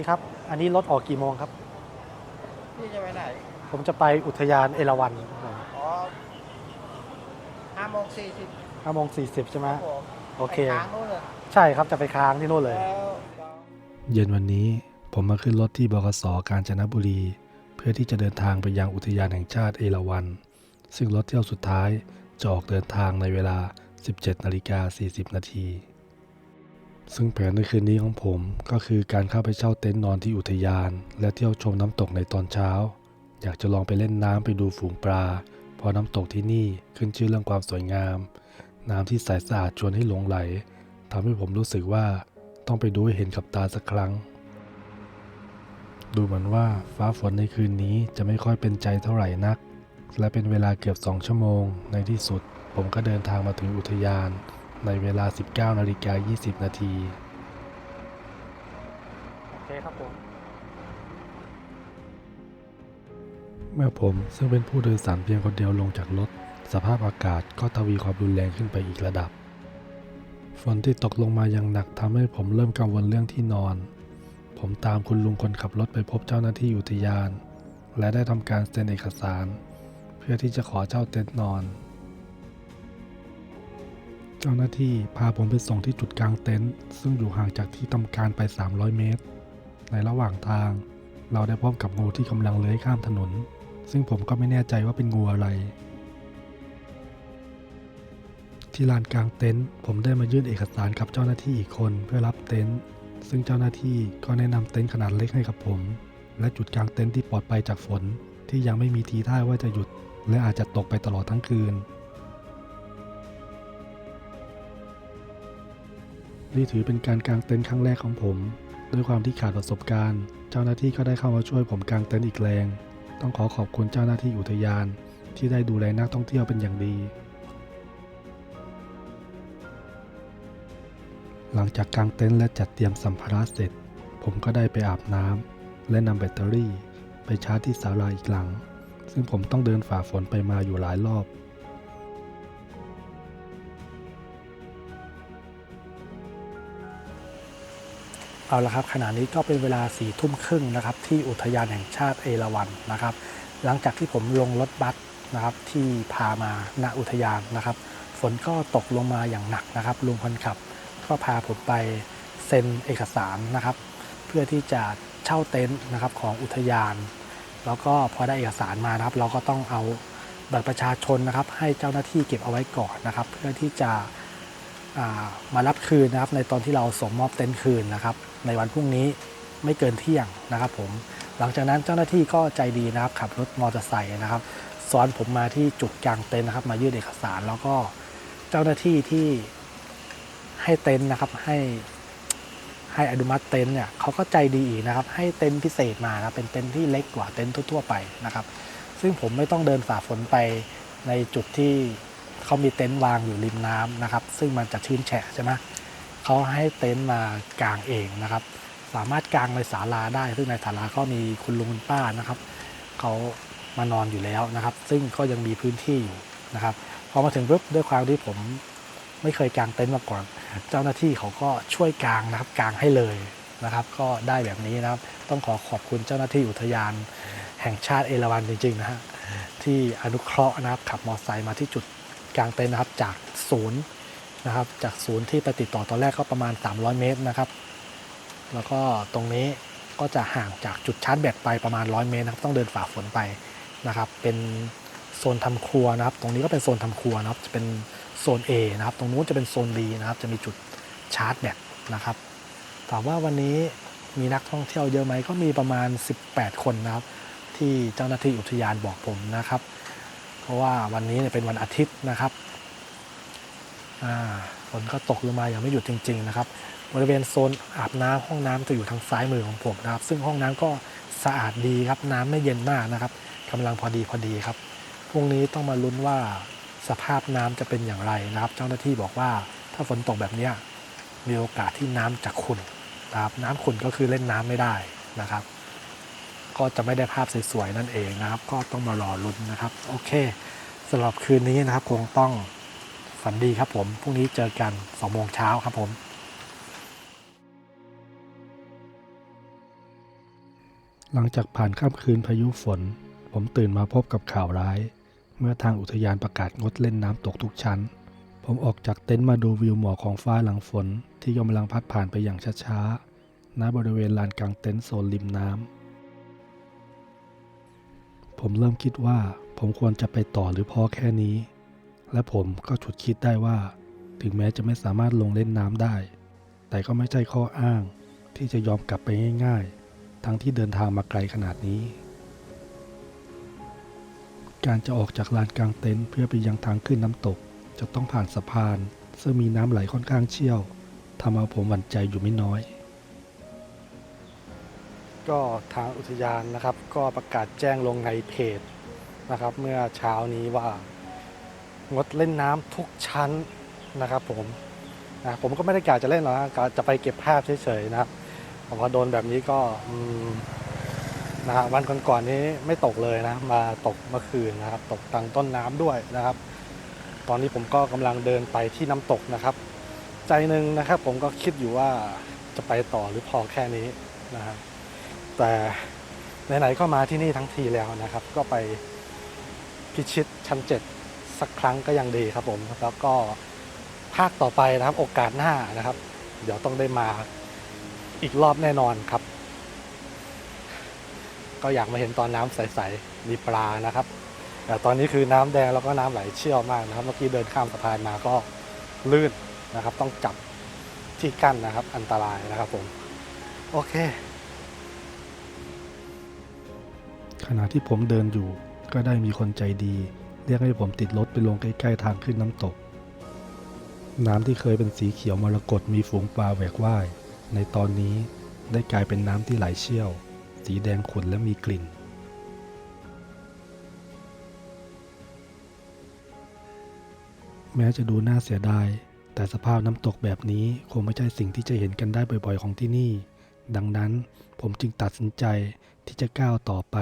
พี่ครับ อันนี้รถออกกี่โมงครับ พี่จะไปไหน ผมจะไปอุทยานเอราวัณครับผมอ๋อห้าโมงสี่สิบห้าโมงสี่สิบใช่ไหมครับผมโอเค ไปค้างนู่นเลยใช่ครับจะไปค้างที่นู่นเลย แล้ว เย็นวันนี้ผมมาขึ้นรถที่บกสกาญจนบุรี เพื่อที่จะเดินทางไปยังอุทยานแห่งชาติเอราวัณซึ่งรถเที่ยวสุดท้ายจะออกเดินทางในเวลา 17นาฬิกา40 นาที ซึ่งแผนในคืนนี้ของผมก็คือการเข้าไปเช่าเต็นท์นอนที่อุทยาน และเที่ยวชมน้ำตกในตอนเช้า อยากจะลองไปเล่นน้ำไปดูฝูงปลา เพราะน้ำตกที่นี่ขึ้นชื่อเรื่องความสวยงาม น้ำที่ใสสะอาดชวนให้หลงไหลทำให้ผมรู้สึกว่าต้องไปดูให้เห็นกับตาสักครั้ง ดูเหมือนว่าฟ้าฝนในคืนนี้จะไม่ค่อยเป็นใจเท่าไหร่นัก และเป็นเวลาเกือบ2ชั่วโมง ในที่สุด ผมก็เดินทางมาถึงอุทยาน ในเวลา 19นาฬิกา20 นาที โอเคครับผม เมื่อผมซึ่งเป็นผู้โดยสารเพียงคนเดียวลงจากรถ สภาพอากาศก็ทวีความรุนแรงขึ้นไปอีกระดับ ฝนที่ตกลงมาอย่างหนักทำให้ผมเริ่มกังวลเรื่องที่นอน ผมตามคุณลุงคนขับรถไปพบเจ้าหน้าที่อุทยาน และได้ทำการเซ็นเอกสาร เพื่อที่จะขอเช่าเต็นท์นอน เจ้าหน้าที่พาผมไปส่งที่จุดกลางเต็นท์ซึ่งอยู่ห่างจากที่ทำการไป 300 เมตร ในระหว่างทาง เราได้พบกับงูที่กำลังเลื้อยข้ามถนน ซึ่งผมก็ไม่แน่ใจว่าเป็นงูอะไร ที่ลานกลางเต็นท์ผมได้มายื่นเอกสารกับเจ้าหน้าที่อีกคนเพื่อรับเต็นท์ซึ่งเจ้าหน้าที่ก็แนะนำเต็นท์ขนาดเล็กให้กับผม และจุดกลางเต็นท์ที่ปลอดภัยจากฝนที่ยังไม่มีทีท่าว่าจะหยุด และอาจจะตกไปตลอดทั้งคืน นี่ถือเป็นการกางเต็นท์ครั้งแรกของผม ด้วยความที่ขาดประสบการณ์ เจ้าหน้าที่ก็ได้เข้ามาช่วยผมกางเต็นท์อีกแรง ต้องขอขอบคุณเจ้าหน้าที่อุทยาน ที่ได้ดูแลนักท่องเที่ยวเป็นอย่างดี หลังจากกางเต็นท์และจัดเตรียมสัมภาระเสร็จ ผมก็ได้ไปอาบน้ำและนำแบตเตอรี่ ไปชาร์จที่ศาลาอีกหลัง ซึ่งผมต้องเดินฝ่าฝนไปมาอยู่หลายรอบ เอาละครับขณะนี้ก็เป็นเวลาสี่ทุ่มครึ่งนะครับที่อุทยานแห่งชาติเอราวัณนะครับ หลังจากที่ผมลงรถบัสนะครับที่พามาณอุทยานนะครับ ฝนก็ตกลงมาอย่างหนักนะครับลุงคนขับ ก็พาผมไปเซ็นเอกสารนะครับ เพื่อที่จะเช่าเต็นท์นะครับของอุทยาน แล้วก็พอได้เอกสารมานะครับ เราก็ต้องเอาบัตรประชาชนนะครับ ให้เจ้าหน้าที่เก็บเอาไว้ก่อนนะครับ เพื่อที่จะ มารับคืนนะครับในตอนที่เราส่งมอบเต็นท์คืนนะครับ ในวันพรุ่งนี้ไม่เกินเที่ยงนะครับผมหลังจากนั้นเจ้าหน้าที่ก็ใจดีนะครับขับรถมอเตอร์ไซค์นะครับซ้อนผมมาที่จุดกลางเต็นท์นะครับ มายื่นเอกสารแล้วก็เจ้าหน้าที่ที่ให้เต็นท์นะครับให้ให้อนุมัติเต็นท์เนี่ยเขาก็ใจดีอีกนะครับ ให้เต็นท์พิเศษมานะเป็นเต็นท์ที่เล็กกว่าเต็นท์ทั่วๆไปนะครับ ซึ่งผมไม่ต้องเดินฝ่าฝนไปในจุดที่ เขามีเต็นท์วางอยู่ริมน้ำนะครับ ซึ่งมันจะชื้นแฉะใช่ไหมเขาให้เต็นท์มากางเองนะครับ สามารถกางในศาลาได้ ซึ่งในศาลาก็มีคุณลุงคุณป้านะครับเขามานอนอยู่แล้วนะครับ ซึ่งก็ยังมีพื้นที่อยู่นะครับ พอมาถึงปุ๊บด้วยความที่ผมไม่เคยกางเต็นท์มาก่อน เจ้าหน้าที่เขาก็ช่วยกางนะครับกางให้เลยนะครับ ก็ได้แบบนี้นะครับ ต้องขอขอบคุณเจ้าหน้าที่อุทยานแห่งชาติเอราวัณจริงๆนะฮะที่อนุเคราะห์นะครับขับมอเตอร์ไซค์มาที่จุด กลางเต็นท์นะครับจากศูนย์นะครับจากศูนย์ที่ไปติดต่อตอนแรกก็ประมาณ 300 เมตรนะครับ แล้วก็ตรงนี้ก็จะห่างจากจุดชาร์จแบตไปประมาณ 100 เมตรนะครับต้องเดินฝ่าฝนไปนะครับ เป็นโซนทำครัวนะครับ ตรงนี้ก็เป็นโซนทำครัวนะครับจะเป็นโซน A นะครับ ตรงนู้นจะเป็นโซน B นะครับ จะมีจุดชาร์จแบตนะครับ ถามว่าวันนี้มีนักท่องเที่ยวเยอะไหมก็มีประมาณ 18 คนนะครับ ที่เจ้าหน้าที่อุทยานบอกผมนะครับ ราะว่าวันนี้เนี่ยเป็นวันอาทิตย์นะครับฝนก็ตกลงมาอย่างไม่หยุดจริง ๆ นะครับ บริเวณโซนอาบน้ำห้องน้ำจะอยู่ทางซ้ายมือของผมนะครับ ซึ่งห้องน้ำก็สะอาดดีครับ น้ำไม่เย็นมากนะครับกำลังพอดีพอดีครับพรุ่งนี้ต้องมาลุ้นว่าสภาพน้ำจะเป็นอย่างไรนะครับ เจ้าหน้าที่บอกว่าถ้าฝนตกแบบนี้มีโอกาสที่น้ำจะขุ่นนะครับ น้ำขุ่นก็คือเล่นน้ำไม่ได้นะครับ ก็จะไม่ได้ภาพสวยๆนั่นเองนะครับ ก็ต้องมารอลุ้นนะครับ โอเคสำหรับคืนนี้นะครับ คงต้องฝันดีครับผมพรุ่งนี้เจอกัน2โมงเช้าครับผมหลังจากผ่านค่ำคืนพายุฝน ผมตื่นมาพบกับข่าวร้าย เมื่อทางอุทยานประกาศงดเล่นน้ำตกทุกชั้น ผมออกจากเต็นท์มาดูวิวหมอกของฟ้าหลังฝน ที่กำลังพัดผ่านไปอย่างช้าๆณบริเวณลานกลางเต็นท์โซนริมน้ำ ผมเริ่มคิดว่าผมควรจะไปต่อหรือพอแค่นี้ และผมก็ฉุดคิดได้ว่า ถึงแม้จะไม่สามารถลงเล่นน้ำได้ แต่ก็ไม่ใช่ข้ออ้างที่จะยอมกลับไปง่ายๆ ทั้งที่เดินทางมาไกลขนาดนี้ การจะออกจากลานกลางเต็นท์เพื่อไปยังทางขึ้นน้ำตก จะต้องผ่านสะพาน ซึ่งมีน้ำไหลค่อนข้างเชี่ยวทำเอาผมหวั่นใจอยู่ไม่น้อย ก็ทางอุทยานนะครับ ก็ประกาศแจ้งลงในเพจนะครับ เมื่อเช้านี้ว่างดเล่นน้ำทุกชั้นนะครับผมนะผมก็ไม่ได้กะจะเล่นหรอกนะกะจะไปเก็บภาพเฉยๆนะครับผมพอโดนแบบนี้ก็นะฮะวันก่อนๆนี้ไม่ตกเลยนะ มาตกเมื่อคืนนะครับ ตกตังต้นน้ำด้วยนะครับ ตอนนี้ผมก็กำลังเดินไปที่น้ำตกนะครับ ใจหนึ่งนะครับ ผมก็คิดอยู่ว่าจะไปต่อหรือพอแค่นี้นะครับ แต่ไหนๆก็มาที่นี่ทั้งทีแล้วนะครับ ก็ไปพิชิตชั้นเจ็ดสักครั้งก็ยังดีครับผม แล้วก็ภาคต่อไปนะครับโอกาสหน้านะครับ เดี๋ยวต้องได้มาอีกรอบแน่นอนครับ ก็อยากมาเห็นตอนน้ำใสๆมีปลานะครับ แต่ตอนนี้คือน้ำแดงแล้วก็น้ำไหลเชี่ยวมากนะครับ เมื่อกี้เดินข้ามสะพานมาก็ลื่นนะครับ ต้องจับที่กั้นนะครับ อันตรายนะครับผม โอเค ขณะที่ผมเดินอยู่ก็ได้มีคนใจดี เรียกให้ผมติดรถไปลงใกล้ๆทางขึ้นน้ำตก น้ำที่เคยเป็นสีเขียวมรกตมีฝูงปลาแหวกว่าย ในตอนนี้ได้กลายเป็นน้ำที่ไหลเชี่ยว สีแดงขุ่นและมีกลิ่น แม้จะดูน่าเสียดาย แต่สภาพน้ำตกแบบนี้คงไม่ใช่สิ่งที่จะเห็นกันได้บ่อยๆของที่นี่ ดังนั้นผมจึงตัดสินใจที่จะก้าวต่อไป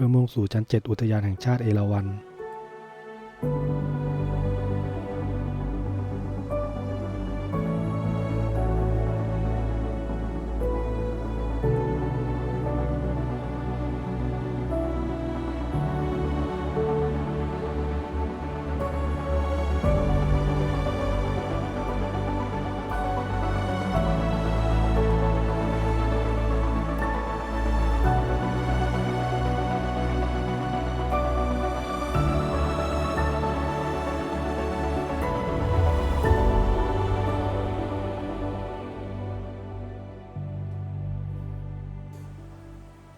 เพื่อมุ่งสู่ชั้นเจ็ดอุทยานแห่งชาติเอราวัณ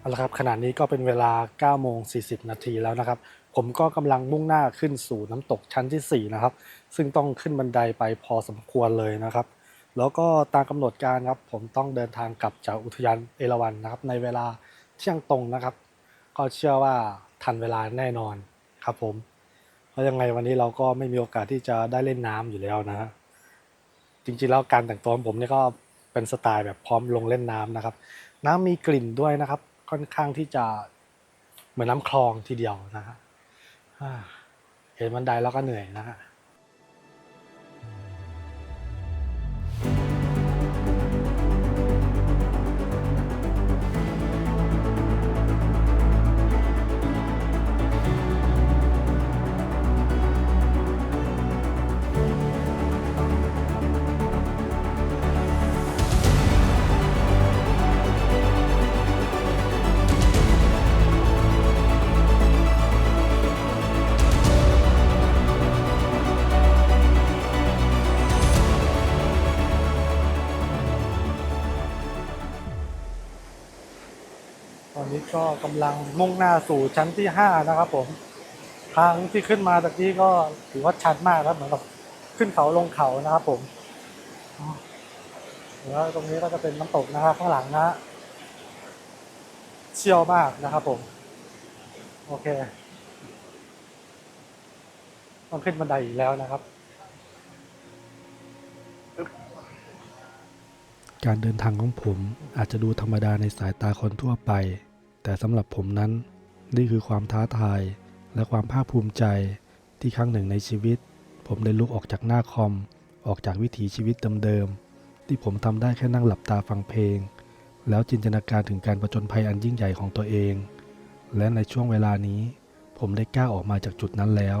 เอาละครับขณะนี้ก็เป็นเวลา9โมง40 นาทีแล้วนะครับ ผมก็กำลังมุ่งหน้าขึ้นสู่น้ำตกชั้นที่ 4 นะครับ ซึ่งต้องขึ้นบันไดไปพอสมควรเลยนะครับ แล้วก็ตามกำหนดการครับ ผมต้องเดินทางกลับจากอุทยานเอราวัณนะครับ ในเวลาเที่ยงตรงนะครับ ก็เชื่อว่าทันเวลาแน่นอนครับผม เพราะยังไงวันนี้เราก็ไม่มีโอกาสที่จะได้เล่นน้ำอยู่แล้วนะฮะจริงๆแล้วการแต่งตัวของผมเนี่ยก็เป็นสไตล์แบบพร้อมลงเล่นน้ำนะครับ น้ำมีกลิ่นด้วยนะครับ ค่อนข้างที่จะเหมือนน้ำคลองทีเดียวนะฮะเห็นบันไดแล้วก็เหนื่อยนะฮะ ก็กำลังมุ่งหน้าสู่ชั้นที่ห้านะครับ ผม ทางที่ขึ้นมาตะกี้ก็ถือว่าชันมากครับเหมือนกับขึ้นเขาลงเขานะครับผมแล้วตรงนี้ก็จะเป็นน้ำตกนะครับข้างหลังนะฮะเชี่ยวมากนะครับผม โอเคต้องขึ้นบันไดอีกแล้วนะครับ การเดินทางของผมอาจจะดูธรรมดาในสายตาคนทั่วไป แต่สำหรับผมนั้น นี่คือความท้าทาย และความภาคภูมิใจที่ครั้งหนึ่งในชีวิต ผมได้ลุกออกจากหน้าคอม ออกจากวิถีชีวิตเดิมๆที่ผมทำได้แค่นั่งหลับตาฟังเพลง แล้วจินตนาการถึงการประจนภัยอันยิ่งใหญ่ของตัวเอง และในช่วงเวลานี้ ผมได้ก้าวออกมาจากจุดนั้นแล้ว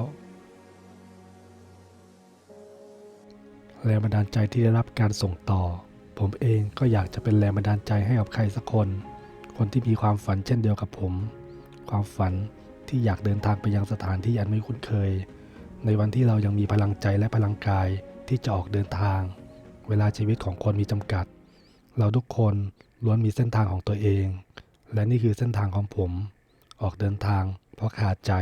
แรงบันดาลใจที่ได้รับการส่งต่อ ผมเองก็อยากจะเป็นแรงบันดาลใจให้กับใครสักคน คนที่มีความฝันเช่นเดียวกับผม ความฝันที่อยากเดินทางไปยังสถานที่อันไม่คุ้นเคย ในวันที่เรายังมีพลังใจและพลังกายที่จะออกเดินทาง เวลาชีวิตของคนมีจำกัด เราทุกคนล้วนมีเส้นทางของตัวเอง และนี่คือเส้นทางของผม ออกเดินทางเพราะขาดใจ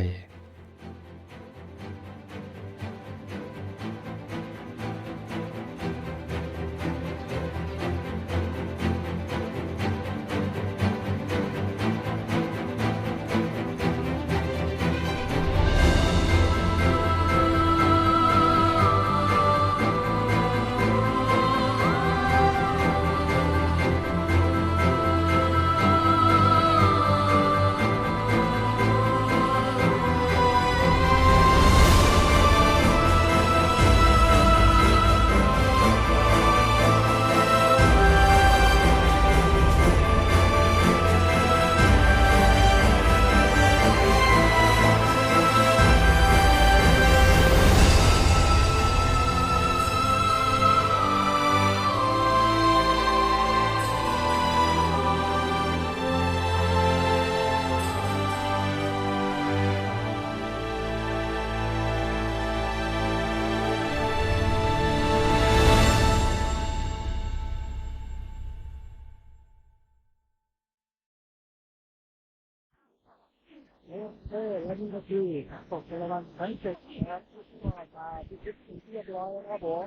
โอเคและนี่ก็คือตกในระวันทั้งเจ็ดนะครับก็มาพิชิตสิ่งที่เรียบร้อยแล้วครับผม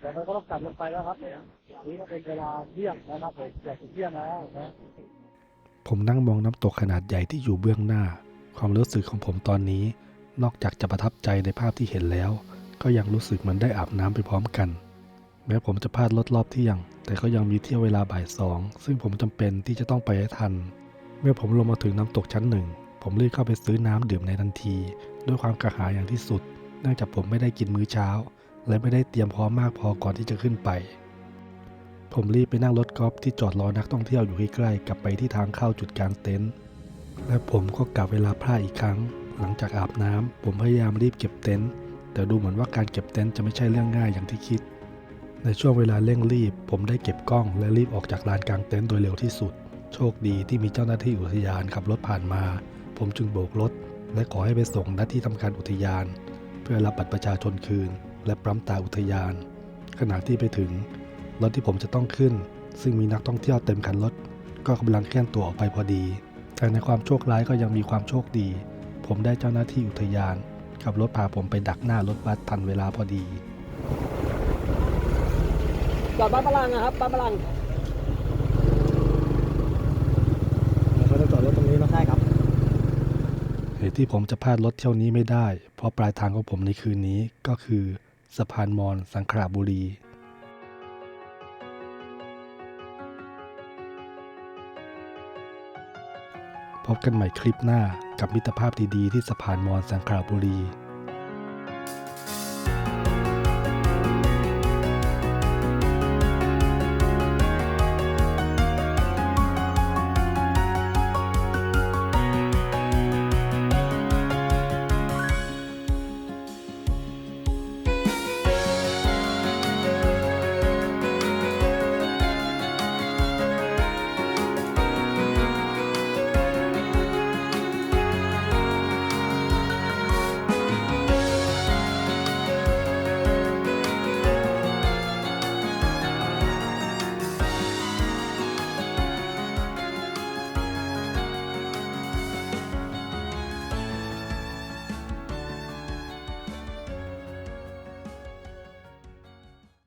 แต่เราก็ต้องกลับลงไปแล้วครับนี่ก็เป็นเวลาเที่ยงนะครับผมอยากจะเที่ยงแล้วนะผมนั่งมองน้ำตกขนาดใหญ่ที่อยู่เบื้องหน้า ความรู้สึกของผมตอนนี้ นอกจากจะประทับใจในภาพที่เห็นแล้ว ก็ยังรู้สึกเหมือนได้อาบน้ำไปพร้อมกัน แม้ผมจะพลาดรถรอบเที่ยง แต่ก็ยังมีเที่ยวเวลาบ่ายสองซึ่งผมจำเป็นที่จะต้องไปให้ทัน เมื่อผมลงมาถึงน้ำตกชั้นหนึ่ง ผมรีบเข้าไปซื้อน้ำดื่มในทันที ด้วยความกระหายอย่างที่สุด เนื่องจากผมไม่ได้กินมื้อเช้า และไม่ได้เตรียมพร้อมมากพอก่อนที่จะขึ้นไป ผมรีบไปนั่งรถกอล์ฟที่จอดรอนักท่องเที่ยวอยู่ใกล้ๆกลับไปที่ทางเข้าจุดกลางเต็นท์และผมก็กลับเวลาพลาดอีกครั้ง หลังจากอาบน้ำผมพยายามรีบเก็บเต็นท์แต่ดูเหมือนว่าการเก็บเต็นท์จะไม่ใช่เรื่องง่ายอย่างที่คิด ในช่วงเวลาเร่งรีบ ผมได้เก็บกล้องและรีบออกจากลานกลางเต็นท์โดยเร็วที่สุด โชคดีที่มีเจ้าหน้าที่อุทยานขับรถผ่านมา ผมจึงโบกรถ และขอให้ไปส่งณที่ทำการอุทยาน เพื่อรับบัตรประชาชนคืน และปั๊มตาอุทยาน ขณะที่ไปถึงรถที่ผมจะต้องขึ้น ซึ่งมีนักท่องเที่ยวเต็มคันรถก็กำลังเคลื่อนตัวออกไปพอดี แต่ในความโชคร้ายก็ยังมีความโชคดี ผมได้เจ้าหน้าที่อุทยานขับรถพาผมไปดักหน้ารถบัสทันเวลาพอดีจอดบ้านพลังนะครับบ้านพลังเราจะจอดรถตรงนี้นะใช่ครับ เห ตุที่ผมจะพลาดรถเที่ยวนี้ไม่ได้ เพราะปลายทางของผมในคืนนี้ก็คือสะพานมอญสังขละบุรีพบกันใหม่คลิปหน้ากับมิตรภาพดีๆที่สะพานมอญสังขละบุรี